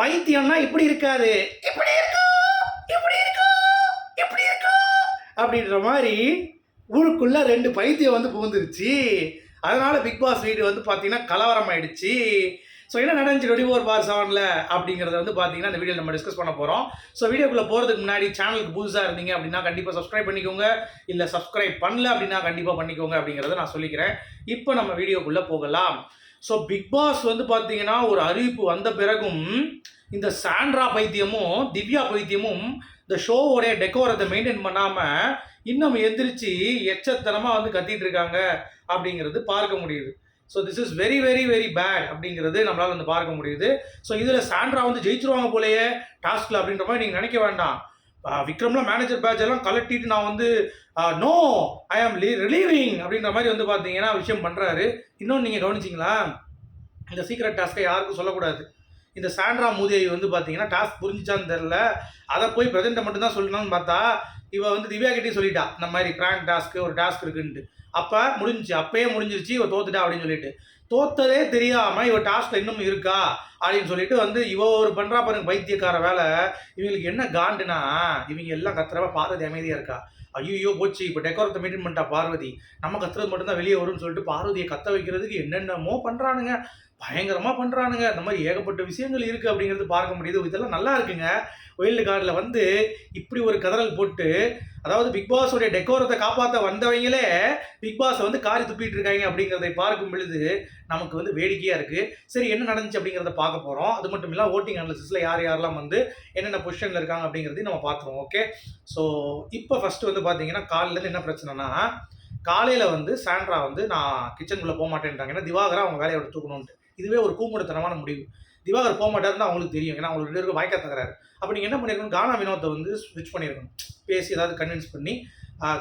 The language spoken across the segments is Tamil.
பைத்தியம்னா இப்படி இருக்காது. இப்படி இருக்கும் இப்படி இருக்கும் இப்படி இருக்கும் அப்படின்ற மாதிரி ஊருக்குள்ள ரெண்டு பைத்தியம் வந்து புகுந்துருச்சு. அதனால பிக் பாஸ் வீடு வந்து பார்த்தீங்கன்னா கலவரம் ஆயிடுச்சு ஸோ என்ன நடந்துச்சு டுவெண்ட்டி ஃபோர் பார் செவனில் அப்படிங்கிறத வந்து பார்த்தீங்கன்னா இந்த வீடியோ நம்ம டிஸ்கஸ் பண்ண போகிறோம் ஸோ வீடியோக்குள்ளே போகிறதுக்கு முன்னாடி சேனலுக்கு புதுசாக இருந்தீங்க அப்படின்னா கண்டிப்பாக சப்ஸ்கிரைப் பண்ணிக்கோங்க. இல்லை சப்ஸ்கிரைப் பண்ணல அப்படின்னா கண்டிப்பாக பண்ணிக்கோங்க அப்படிங்கிறத நான் சொல்லிக்கிறேன். இப்போ நம்ம வீடியோக்குள்ளே போகலாம். ஸோ பிக் பாஸ் வந்து பார்த்தீங்கன்னா ஒரு அறிவிப்பு வந்த பிறகும் இந்த சாண்ட்ரா பைத்தியமும் திவ்யா பைத்தியமும் இந்த ஷோவோடைய டெக்கோரத்தை மெயின்டைன் பண்ணாமல் இன்னும் எந்திரிச்சு எச்சத்தனமாக வந்து கத்திட்டு இருக்காங்க அப்படிங்கிறது பார்க்க முடியுது. So this is very very very bad அப்படிங்கிறது நம்மளால் வந்து பார்க்க முடியுது. ஸோ இதில் சாண்ட்ரா வந்து ஜெயிச்சிருவாங்க போலயே டாஸ்கில் அப்படின்ற மாதிரி நீங்கள் நினைக்க வேண்டாம். விக்ரம்லாம் மேனேஜர் பேட்ச் எல்லாம் கலட்டிட்டு நான் வந்து நோ ஐ ஆம் ரிலீவிங் அப்படின்ற மாதிரி வந்து பார்த்தீங்கன்னா விஷயம் பண்ணுறாரு இன்னொன்று நீங்கள் கவனிச்சிங்களா? இந்த சீக்ரெட் டாஸ்க்கை யாருக்கும் சொல்லக்கூடாது. இந்த சாண்ட்ரா மூதேவி வந்து பார்த்தீங்கன்னா டாஸ்க் புரிஞ்சிச்சான்னு தெரில அதை போய் பிரசண்ட்டை மட்டும்தான் சொல்லணும்னு பார்த்தா இவள் வந்து திவ்யா கிட்டே சொல்லிட்டா இந்த மாதிரி ப்ராங்க் டாஸ்க்கு ஒரு டாஸ்க் இருக்குன்ட்டு அப்போ முடிஞ்சிச்சு. அப்பயே முடிஞ்சிருச்சு இவள் தோத்துட்டா அப்படின்னு சொல்லிட்டு. தோத்ததே தெரியாமல் இவள் டாஸ்க்ல இன்னும் இருக்கா அப்படின்னு சொல்லிட்டு வந்து இவ ஒரு பண்ணுறா பாருங்க பைத்தியக்கார வேலை. இவங்களுக்கு என்ன காண்டுனா இவங்க எல்லாம் கத்துறவ பார்வதி அமைதியாக இருக்கா? ஐயோ போச்சு. இப்போ டெக்கோரத்தை மெயின்டைன் பண்ணிட்டா பார்வதி. நம்ம கத்துறது மட்டும்தான் வெளியே வரும்னு சொல்லிட்டு பார்வதியை கத்த வைக்கிறதுக்கு என்னென்னமோ பண்ணுறானுங்க பயங்கரமாக பண்ணுறானுங்க இந்த மாதிரி ஏகப்பட்ட விஷயங்கள் இருக்குது அப்படிங்கிறது பார்க்க முடியுது. இதெல்லாம் நல்லா இருக்குங்க. ஒயில்டு கார்டில் வந்து இப்படி ஒரு கதறல் போட்டு அதாவது பிக் பாஸோடைய டெக்கோரத்தை காப்பாற்ற வந்தவங்களே பிக் பாஸை வந்து காரி துப்பிட்டு இருக்காங்க அப்படிங்கிறதை பார்க்கும் பொழுது நமக்கு வந்து வேடிக்கையாக இருக்குது சரி என்ன நடந்துச்சு அப்படிங்கிறத பார்க்க போகிறோம் அது மட்டும் இல்லாமல் ஓட்டிங் அனாலிசிஸில் யார் யாரெல்லாம் வந்து என்னென்ன பொசிஷனில் இருக்காங்க அப்படிங்கிறதையும் நம்ம பார்த்துருவோம். ஓகே ஸோ இப்போ ஃபஸ்ட்டு வந்து பார்த்தீங்கன்னா காலையிலேருந்து என்ன பிரச்சனைனா காலையில் வந்து சாண்ட்ரா வந்து நான் கிச்சனுக்குள்ளே போக மாட்டேன்ட்டாங்க ஏன்னா திவாகரா அவங்க வேலையை தூக்கணுன்ட்டு இதுவே ஒரு கூமுடத்தனமான முடிவு. திவாகர் போக மாட்டாருன்னு அவங்களுக்கு தெரியும். ஏன்னா அவங்களுக்கு ரெண்டு பேருக்கு வாய்க்கா தகராறு. அப்போ நீங்கள் என்ன பண்ணிருக்கணும்? கானா வினோத்தை வந்து ஸ்விட்ச் பண்ணியிருக்கணும் பேசி ஏதாவது கன்வின்ஸ் பண்ணி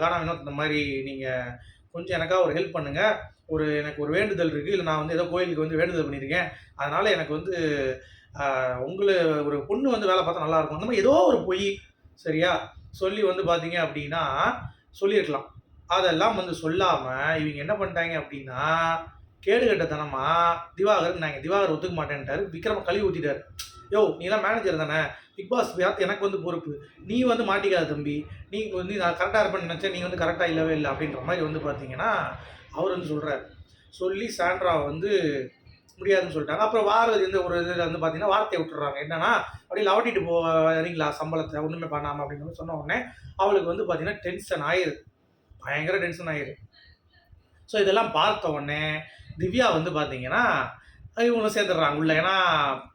கானா வினோத் இந்த மாதிரி நீங்கள் கொஞ்சம் எனக்காக ஒரு ஹெல்ப் பண்ணுங்கள் ஒரு எனக்கு ஒரு வேண்டுதல் இருக்குது இல்லை நான் வந்து ஏதோ கோயிலுக்கு வந்து வேண்டுதல் பண்ணியிருக்கேன் அதனால் எனக்கு வந்து உங்களை ஒரு பொண்ணு வந்து வேலை பார்த்தா நல்லாயிருக்கும் அந்த மாதிரி ஏதோ ஒரு பொய் சரியா? சொல்லி வந்து பார்த்தீங்க அப்படின்னா சொல்லியிருக்கலாம் அதெல்லாம் வந்து சொல்லாமல் இவங்க என்ன பண்ணிட்டாங்க அப்படின்னா கேடுகட்டத்தனமா திவாகர் நாங்கள் திவாகர் ஒத்துக்க மாட்டேன்ட்டாரு. விக்ரம கழுவி ஊற்றிட்டார் யோ நீ தான்? மேனேஜர் தானே பிக் பாஸ் பார்த்து எனக்கு வந்து பொறுப்பு. நீ வந்து மாட்டிக்காத தம்பி. நீ வந்து நான் கரெக்டாக இருப்பேன்னு நினச்சேன். நீ வந்து கரெக்டாக இல்லவே இல்லை அப்படின்ற மாதிரி வந்து பார்த்தீங்கன்னா அவர் வந்து சொல்கிறார் சொல்லி சாண்ட்ரா வந்து முடியாதுன்னு சொல்லிட்டாங்க. அப்புறம் வாரது இந்த ஒரு இதில் வந்து பார்த்தீங்கன்னா வார்த்தையை விட்டுறாங்க. என்னன்னா அப்படி லவட்டிட்டு போ வரீங்களா? சம்பளத்தை ஒன்றுமே பண்ணாமல் அப்படின்னு சொன்ன உடனே அவளுக்கு வந்து பார்த்தீங்கன்னா டென்ஷன் ஆயிடுது பயங்கர டென்ஷன் ஆயிடுது ஸோ இதெல்லாம் பார்த்த உடனே திவ்யா வந்து பார்த்தீங்கன்னா இவங்களும் சேர்ந்துடுறாங்க. உள்ள ஏன்னா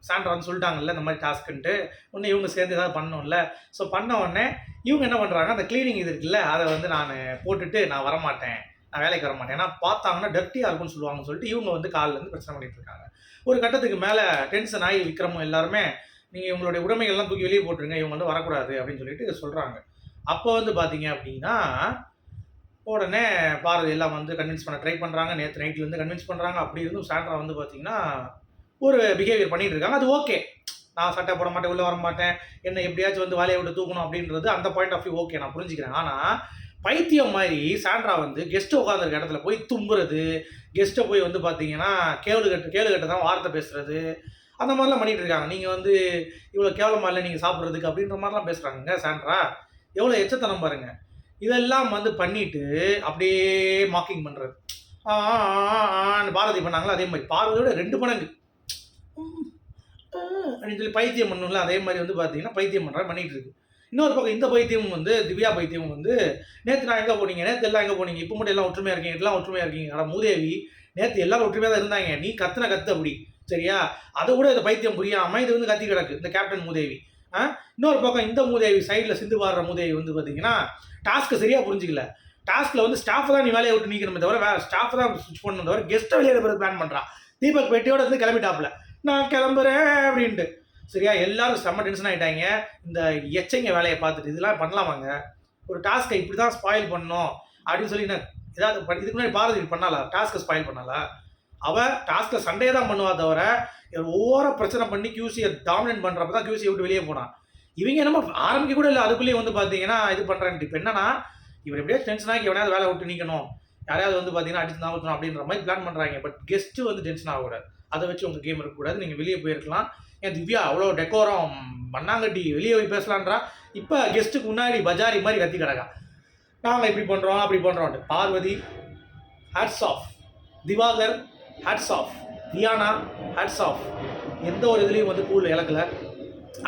சாண்ட்ரா வந்து சொல்லிட்டாங்கல்ல இந்த மாதிரி டாஸ்க்குன்ட்டு. ஒன்று இவங்க சேர்ந்து ஏதாவது பண்ணோம்ல ஸோ பண்ண உடனே இவங்க என்ன பண்ணுறாங்க அந்த க்ளீனிங் இது இருக்குல்ல அதை வந்து நான் போட்டுட்டு நான் வரமாட்டேன். நான் வேலைக்கு வர மாட்டேன் ஏன்னா பார்த்தாங்கன்னா டர்ட்டியாக இருக்கும்னு சொல்லுவாங்கன்னு சொல்லிட்டு இவங்க வந்து காலில் இருந்து பிரச்சனை பண்ணிட்டு இருக்காங்க. ஒரு கட்டத்துக்கு மேலே டென்ஷன் ஆகி விக்ரமும் எல்லாருமே நீங்கள் இவங்களுடைய உடைமைகள்லாம் தூக்கி வெளியே போட்டுருங்க. இவங்க வந்து வரக்கூடாது. அப்படின்னு சொல்லிட்டு சொல்கிறாங்க அப்போ வந்து பார்த்தீங்க அப்படின்னா உடனே பாரதி எல்லாம் வந்து கன்வின்ஸ் பண்ண ட்ரை பண்ணுறாங்க நேற்று நைட்லேருந்து கன்வின்ஸ் பண்ணுறாங்க அப்படி இருந்தும் சாண்ட்ரா வந்து பார்த்தீங்கன்னா ஒரு பிஹேவியர் பண்ணிட்டு இருக்காங்க. அது ஓகே நான் சட்டை போட மாட்டேன் உள்ளே வர மாட்டேன். என்ன எப்படியாச்சும் வந்து வேலையை விட்டு தூக்கணும் அப்படின்றது அந்த பாயிண்ட் ஆஃப் வியூ ஓகே நான் புரிஞ்சுக்கிறேன். ஆனால் பைத்தியம் மாதிரி சாண்ட்ரா வந்து கெஸ்ட்டு உட்காந்துருக்க இடத்துல போய் தும்புறது கெஸ்ட்டை போய் வந்து பார்த்தீங்கன்னா கேளு கட்டு கேளு கட்டு தான் வார்த்தை பேசுறது அந்த மாதிரிலாம் பண்ணிட்டு இருக்காங்க. நீங்கள் வந்து இவ்வளோ கேவலமாக இல்லை நீங்கள் சாப்பிட்றதுக்கு அப்படின்ற மாதிரிலாம் பேசுகிறாங்க சாண்ட்ரா எவ்வளோ எச்சத்தனம் பாருங்கள் இதெல்லாம் வந்து பண்ணிட்டு அப்படியே மாக்கிங் பண்ணுறது பாரதி பண்ணாங்களா? அதே மாதிரி. பாரதியோட ரெண்டு மடங்கு. அப்படின்னு சொல்லி பைத்தியம் பண்ணும்ல அதே மாதிரி வந்து பார்த்தீங்கன்னா பைத்தியம் பண்ணுற பண்ணிட்டு இருக்கு. இன்னொரு பக்கம் இந்த பைத்தியம் வந்து திவ்யா பைத்தியம் வந்து நேற்று நான் எங்கே போனீங்க? நேற்று எல்லாம் எங்கே போனீங்க? இப்போ மட்டும் எல்லாம் ஒற்றுமையாக இருக்கீங்க? எல்லாம் ஒற்றுமையாக இருக்கீங்க? ஆனால் மூதேவி நேற்று எல்லாரும் ஒற்றுமையாக தான் இருந்தாங்க. நீ கத்துன கத்து அப்படி. சரியா? அதை கூட இந்த பைத்தியம் புரியாமல் இது வந்து கத்தி கிடக்கு இந்த கேப்டன் மூதேவி. இன்னொரு பக்கம் இந்த மூதேவி சைடில் சிந்து பாடுற மூதேவி வந்து பார்த்தீங்கன்னா டாஸ்க்கை சரியாக புரிஞ்சிக்கல. டாஸ்கில் வந்து ஸ்டாஃப் தான் நீ வேலையை விட்டு நீக்கணுமே தவிர வேறு ஸ்டாஃப் தான் ஸ்விட்ச் பண்ணணும் தவிர கெஸ்ட்டை வெளியே பிளான் பண்ணுறான் தீபக் பெட்டியோட இருந்து கிளம்பிட்டாப்ல நான் கிளம்புறேன் அப்படின்ட்டு. சரியா? எல்லாரும் செம்ம டென்ஷன் ஆகிட்டாங்க இந்த எச்சைங்க வேலையை பார்த்துட்டு இதெல்லாம் பண்ணலாமாங்க? ஒரு டாஸ்க்கை இப்படி தான் ஸ்பாயில் பண்ணணும் அப்படின்னு சொல்லி நான் ஏதாவது இதுக்கு முன்னாடி பாரதி பண்ணாலா டாஸ்க்கை ஸ்பாயில் பண்ணாலா அவள் டாஸ்க்ல சண்டையை தான் பண்ணுவா தவிர ஒவ்வொரு பிரச்சனை பண்ணி கியூசியை டாமினேட் பண்ணுறப்ப தான் கியூசியை விட்டு வெளியே போனான் இவங்க என்னமோ ஆரம்பிக்க கூட இல்லை அதுக்குள்ளேயே வந்து பார்த்தீங்கன்னா இது பண்ணுறான்ட்டு இப்போ என்னன்னா இவர் எப்படியா டென்ஷன் ஆகி எவனையாவது வேலை விட்டு நிற்கணும் யாரையாவது வந்து பார்த்தீங்கன்னா அடிச்சு நாகணும் அப்படின்ற மாதிரி பிளான் பண்ணுறாங்க பட் கெஸ்ட்டு வந்து டென்ஷன் ஆகக்கூடாது. அதை வச்சு உங்கள் கேம் இருக்கக்கூடாது. நீங்கள் வெளியே போயிருக்கலாம். ஏன் திவ்யா அவ்வளோ டெக்கோரம் மண்ணாங்கட்டி வெளியே போய் பேசலான்றா? இப்போ கெஸ்ட்டுக்கு முன்னாடி பஜாரி மாதிரி கத்தி கிடக்கா. நாங்கள் இப்படி பண்ணுறோம் அப்படி பண்ணுறோம் Parvathy hats off Diwakar hats off Diyana hats off எந்த ஒரு இதுலேயும் வந்து கூழ் இழக்கல.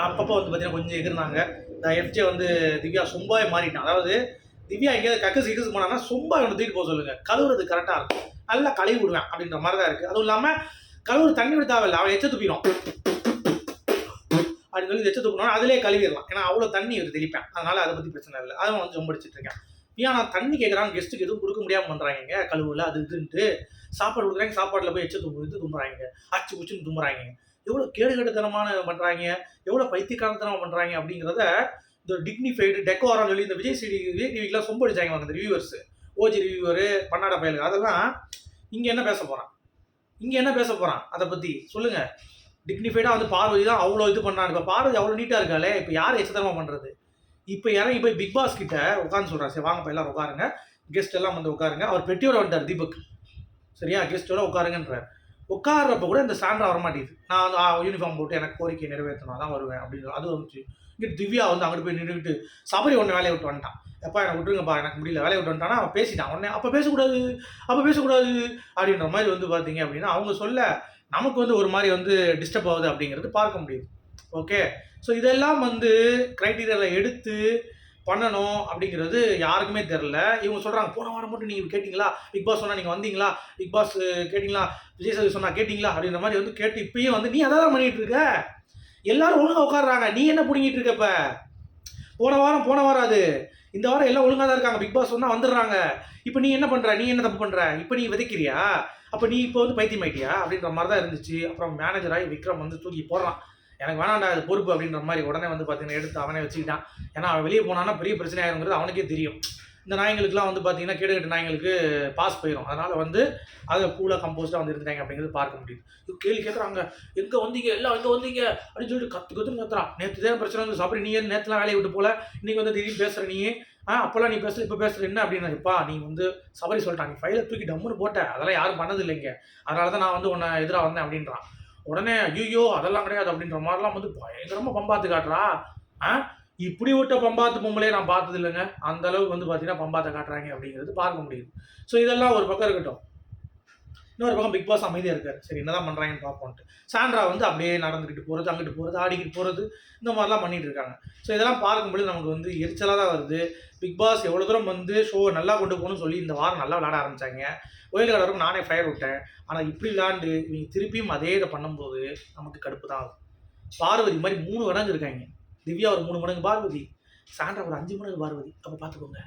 அப்பப்போ வந்து பார்த்தீங்கன்னா கொஞ்சம் எகிர்னாங்க இந்த எஃப்ஜே வந்து திவ்யா சும்பாவே மாறிட்டான். அதாவது திவ்யா எங்கேயாவது கக்கசு இக்கசு போனாங்கன்னா சும்பா ஒன்று தூக்கிட்டு போக சொல்லுங்க. கழுவுறது கரெக்டாக இருக்கும். நல்லா கழுவி விடுவேன் அப்படின்ற மாதிரி தான் இருக்குது அதுவும் இல்லாமல் கழுவுற தண்ணி விட தேவையில்லை. அவன் எச்ச துப்பிடும் அப்படின்னு சொல்லி எச்ச துப்பினா அதிலே கழுவிடலாம். ஏன்னா அவ்வளோ தண்ணி இது தெளிப்பேன். அதனால அதை பற்றி பிரச்சனை இல்லை. அதை வந்து ரொம்ப இருக்கேன். ஏன் நான் தண்ணி கேட்குறாங்க கெஸ்ட்டுக்கு எதுவும் கொடுக்க முடியாமல் பண்ணுறாங்க கழுவுல அது இதுன்ட்டு. சாப்பாடு கொடுக்குறாங்க சாப்பாட்டில் போய் எச்ச தும்பு இது தும்புறாங்க அச்சு குச்சின்னு தும்புறாங்க எவ்வளோ கேடுகட்டுத்தனமான பண்ணுறாங்க எவ்வளோ பைத்தியக்காரத்தனமாக பண்ணுறாங்க அப்படிங்கிறத இந்த டிக்னிஃபைடு டெக்கோரம் சொல்லி இந்த விஜய் சிடி விஜய் டிவிக்கெலாம் சொம்பு அடிச்சாங்க அந்த இந்த ரிவ்யூவர்ஸ் ஓஜி ரிவியூவர் பன்னாட பயலுக்கு அதெல்லாம் இங்கே என்ன பேச போகிறான் இங்கே என்ன பேச போகிறான் அதை பற்றி சொல்லுங்கள் டிக்னிஃபைடாக வந்து பார்வதி தான் அவ்வளோ இது பண்ணான். இப்போ பார்வதி அவ்வளோ நீட்டாக இருக்காளே. இப்போ யார் எச்சத்தனமாக பண்ணுறது இப்போ இறங்கி போய் பிக் பாஸ் கிட்ட உட்காந்து சொல்கிறார் சரி வாங்க போய் எல்லாரும் உட்காருங்க. கெஸ்ட் எல்லாம் வந்து உட்காருங்க. அவர் பெட்டியோட வந்தார் தீபக். சரியா? கெஸ்ட்டோட உட்காருங்கன்றார். உட்கார்றப்ப கூட இந்த சாண்டா வரமாட்டேங்குது. நான் வந்து யூனிஃபார்ம் போட்டு எனக்கு கோரிக்கை நிறைவேற்றணும். தான் வருவேன். அப்படின்னு அது வந்துச்சு. இங்கே திவ்யா வந்து அங்கிட்டு போய் நின்றுக்கிட்டு சபரி ஒன்று வேலையை விட்டு வந்துட்டான். எப்பா எனக்கு விட்டுருங்கப்பா. எனக்கு முடியல. வேலையை விட்டு வந்துட்டானா அவன் பேசிட்டான். உடனே அப்போ பேசக்கூடாது. அப்போ பேசக்கூடாது. அப்படின்ற மாதிரி வந்து பார்த்தீங்க அப்படின்னா அவங்க சொல்ல நமக்கு வந்து ஒரு மாதிரி வந்து டிஸ்டர்ப் ஆகுது அப்படிங்கிறது பார்க்க முடியுது. ஓகே ஸோ இதெல்லாம் வந்து க்ரைட்டீரியாவில் எடுத்து பண்ணணும் அப்படிங்கிறது யாருக்குமே தெரில இவங்க சொல்கிறாங்க போன வாரம் மட்டும் நீங்கள் கேட்டிங்களா? பிக் பாஸ் சொன்னால் நீங்கள் வந்தீங்களா? பிக் பாஸ் கேட்டிங்களா? விஜய் சேதுபதி சொன்னால் கேட்டிங்களா? அப்படின்ற மாதிரி வந்து கேட்டு இப்பயும் வந்து நீ அதை தான் பண்ணிட்டு இருக்க? எல்லாரும் ஒழுங்காக உட்காடுறாங்க நீ என்ன பிடிங்கிட்டு இருக்கப்ப போன வாரம் போன வாரம் அது. இந்த வாரம் எல்லாம் ஒழுங்காக தான் இருக்காங்க. பிக் பாஸ் சொன்னால் வந்துடுறாங்க. இப்போ நீ என்ன பண்ணுற நீ என்ன தப்பு பண்ணுற இப்போ நீ விதைக்கிறியா? அப்போ நீ இப்போ வந்து பைத்தியம் ஆயிட்டியா அப்படின்ற மாதிரி தான் இருந்துச்சு. அப்புறம் மேனேஜராகி விக்ரம் வந்து தூக்கி போடுறான். எனக்கு வேணாண்டா அது பொறுப்பு அப்படின்ற மாதிரி உடனே வந்து பார்த்தீங்கன்னா எடுத்து அவனே வச்சுக்கிட்டான். ஏன்னா அவன் வெளியே போனான்னா பெரிய பிரச்சனை ஆயிருங்கிறது அவனுக்கே தெரியும். இந்த நாய்களுக்குலாம் வந்து பார்த்தீங்கன்னா கேடுகட்ட நாய்களுக்கு பாஸ் போயிடும் அதனால் வந்து அதை கூலாக கம்போஸ்டாக வந்து இருந்தாங்க அப்படிங்கிறது பார்க்க முடியுது. கேள்வி கேட்குறாங்க எங்கே வந்தீங்க? எல்லாம் எங்கே வந்தீங்க? அப்படின்னு சொல்லிட்டு கற்று கத்துன்னு கத்துறான். நேற்று தான் பிரச்சனை வந்து சாப்பிட்ற நீ ஏன் நேற்றுலாம் வேலையை விட்டு போல. இன்றைக்கி வந்து திடீர்னு பேசுகிற நீ. ஆ அப்போல்லாம் நீ பேசுகிற இப்போ பேசுகிற என்ன அப்படின்னா? இப்பா நீ வந்து சபரி சொல்லிட்டான். நீ ஃபைலை தூக்கி டம்முன்னு போட்ட. அதெல்லாம் யாரும் பண்ணது இல்லைங்க அதனால தான் நான் வந்து உன்னை எதிராக வந்தேன் அப்படின்றான். உடனே ஐயோ அதெல்லாம் கிடையாது அப்படின்ற மாதிரிலாம் வந்து பயங்கரமாக பம்பாத்து காட்டுறா. ஆ? இப்படி விட்ட பம்பாத்து பொம்பளையே நான் பார்த்தது இல்லைங்க அந்த அளவுக்கு வந்து பார்த்தீங்கன்னா பம்பாத்தை காட்டுறாங்க அப்படிங்கிறது பார்க்க முடியுது. ஸோ இதெல்லாம் ஒரு பக்கம் இருக்கட்டும். இன்னொரு பக்கம் பிக் பாஸ் அமைதியாக இருக்கார். சரி என்னதான் பண்ணுறாங்கன்னு பார்ப்போன்ட்டு சாண்ட்ரா வந்து அப்படியே நடந்துக்கிட்டு போகிறது அங்கிட்டு போகிறது ஆடிக்கிட்டு போகிறது இந்த மாதிரிலாம் பண்ணிட்டு இருக்காங்க. ஸோ இதெல்லாம் பார்க்கும்பொழுது நமக்கு வந்து எரிச்சலாக தான் வருது. பிக் பாஸ் எவ்வளோ தூரம் வந்து ஷோ நல்லா கொண்டு போகணும்னு சொல்லி இந்த வாரம் நல்லா விளாட ஆரம்பித்தாங்க ஒயில் கடவுக்கு நானே ஃபயர் விட்டேன். ஆனால் இப்படி விளாண்டு இவங்க திருப்பியும் அதே இதை பண்ணும்போது நமக்கு கடுப்பு தான் ஆகும். பார்வதி மாதிரி மூணு மடங்கு இருக்காங்க. திவ்யா ஒரு மூணு மடங்கு பார்வதி. சாண்ட்ரா ஒரு அஞ்சு மடங்கு பார்வதி. அப்போ பார்த்துக்கோங்க.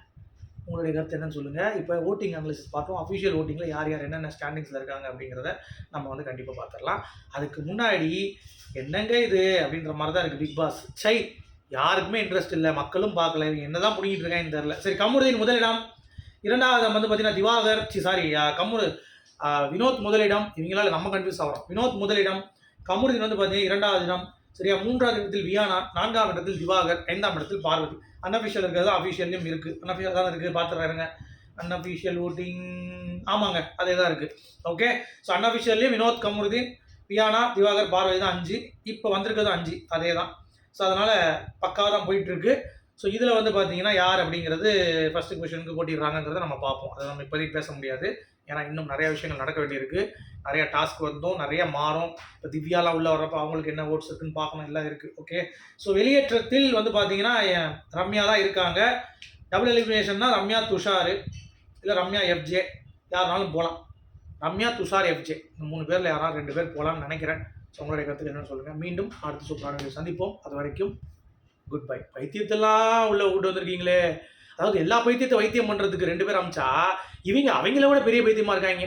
உங்களுடைய கருத்து என்னன்னு சொல்லுங்கள் இப்போ ஓட்டிங் அனாலிசிஸ் பார்த்தோம். அஃபிஷியல் ஓட்டிங்கில் யார் யார் என்னென்ன ஸ்டாண்டிங்ஸில் இருக்காங்க அப்படிங்கிறத நம்ம வந்து கண்டிப்பாக பார்த்துடலாம் அதுக்கு முன்னாடி என்னங்க இது அப்படின்ற மாதிரி தான் இருக்குது பிக் பாஸ் சை யாருக்குமே இன்ட்ரெஸ்ட் இல்லை. மக்களும் பார்க்கல. இவங்க என்ன தான் பிடிங்கிட்டு இருக்காங்கன்னு தெரில சரி கமுருதின் முதலிடம். இரண்டாவது வந்து பார்த்தீங்கன்னா திவாகர். சி சாரி கமுரு வினோத் முதலிடம். இவங்களால நம்ம கன்ஃபியூஸ் ஆகிறோம் வினோத் முதலிடம். கமுருதின் வந்து பார்த்தீங்கன்னா இரண்டாவது இடம். சரியா? மூன்றாவது இடத்தில் வியானா நான்காம் இடத்தில் திவாகர் ஐந்தாம் இடத்தில் பார்வதி. அன்அஃபிஷியல் இருக்கிறது அஃபிஷியல்லையும் இருக்குது அன்அஃபிஷியல் தான் இருக்குது பார்த்துறாருங்க அன்அஃபிஷியல் ஓட்டிங் ஆமாங்க. அதே தான் இருக்குது ஓகே ஸோ அன்அஃபிஷியல்லையும் வினோத் கமருதீன் வியானா திவாகர் பார்வதி தான் அஞ்சு. இப்போ வந்திருக்கிறது அஞ்சு. அதே தான். ஸோ அதனால் பக்காவாக தான் போயிட்டுருக்கு ஸோ இதில் வந்து பார்த்தீங்கன்னா யார் அப்படிங்கிறது ஃபஸ்ட்டு கொஷனுக்கு போட்டிடுறாங்கிறத நம்ம பார்ப்போம். அதை நம்ம இப்போதைக்கு பேச முடியாது. ஏன்னா இன்னும் நிறைய விஷயங்கள் நடக்க வேண்டியிருக்கு. நிறைய டாஸ்க் வந்தோம் நிறைய மாறும். இப்போ திவ்யாலாம் உள்ள வரப்போ அவங்களுக்கு என்ன ஓட்ஸ் இருக்குன்னு பார்க்கணும் எல்லாம் இருக்குது ஓகே ஸோ வெளியேற்றத்தில் வந்து பார்த்தீங்கன்னா ரம்யா தான் இருக்காங்க. டபுள் எலிமினேஷன்னா ரம்யா துஷார் இல்லை ரம்யா எஃப்ஜே யாருனாலும் போகலாம் ரம்யா துஷார் எஃப்ஜே இந்த மூணு பேரில் யாராவது ரெண்டு பேர் போகலாம்னு நினைக்கிறேன். ஸோ உங்களுடைய கருத்துக்கு என்னென்னு சொல்லுங்கள் மீண்டும் அடுத்த சூப்பரான சந்திப்போம். அது வரைக்கும் குட் பை பைத்தியத்தெல்லாம் உள்ள கூட்டு வந்திருக்கீங்களே. அதாவது எல்லா பைத்தியத்தை வைத்தியம் பண்ணுறதுக்கு ரெண்டு பேர் அமிச்சா இவங்க அவங்கள விட பெரிய பைத்தியமாக இருக்காங்க.